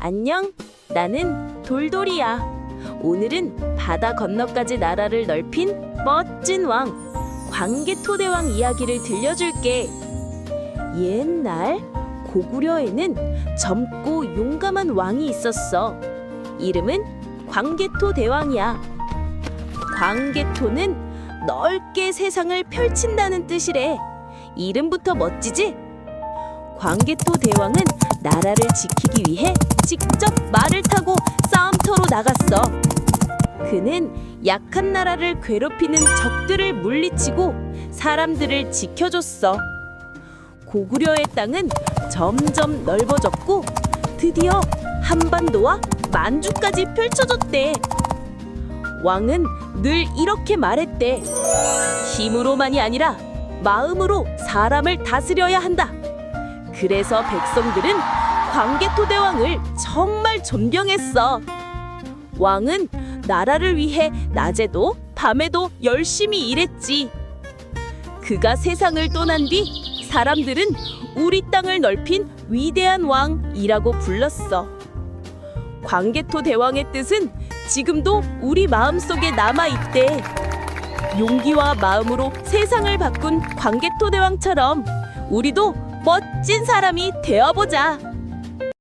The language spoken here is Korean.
안녕, 나는 돌돌이야. 오늘은 바다 건너까지 나라를 넓힌 멋진 왕, 광개토대왕 이야기를 들려줄게. 옛날 고구려에는 젊고 용감한 왕이 있었어. 이름은 광개토 대왕이야. 광개토는 넓게 세상을 펼친다는 뜻이래. 이름부터 멋지지? 광개토 대왕은 나라를 지키기 위해 직접 말을 타고 싸움터로 나갔어. 그는 약한 나라를 괴롭히는 적들을 물리치고 사람들을 지켜줬어. 고구려의 땅은 점점 넓어졌고 드디어 한반도와 만주까지 펼쳐졌대. 왕은 늘 이렇게 말했대. 힘으로만이 아니라 마음으로 사람을 다스려야 한다. 그래서 백성들은 광개토대왕을 정말 존경했어. 왕은 나라를 위해 낮에도 밤에도 열심히 일했지. 그가 세상을 떠난 뒤 사람들은 우리 땅을 넓힌 위대한 왕이라고 불렀어. 광개토 대왕의 뜻은 지금도 우리 마음속에 남아 있대. 용기와 마음으로 세상을 바꾼 광개토 대왕처럼 우리도 멋진 사람이 되어보자.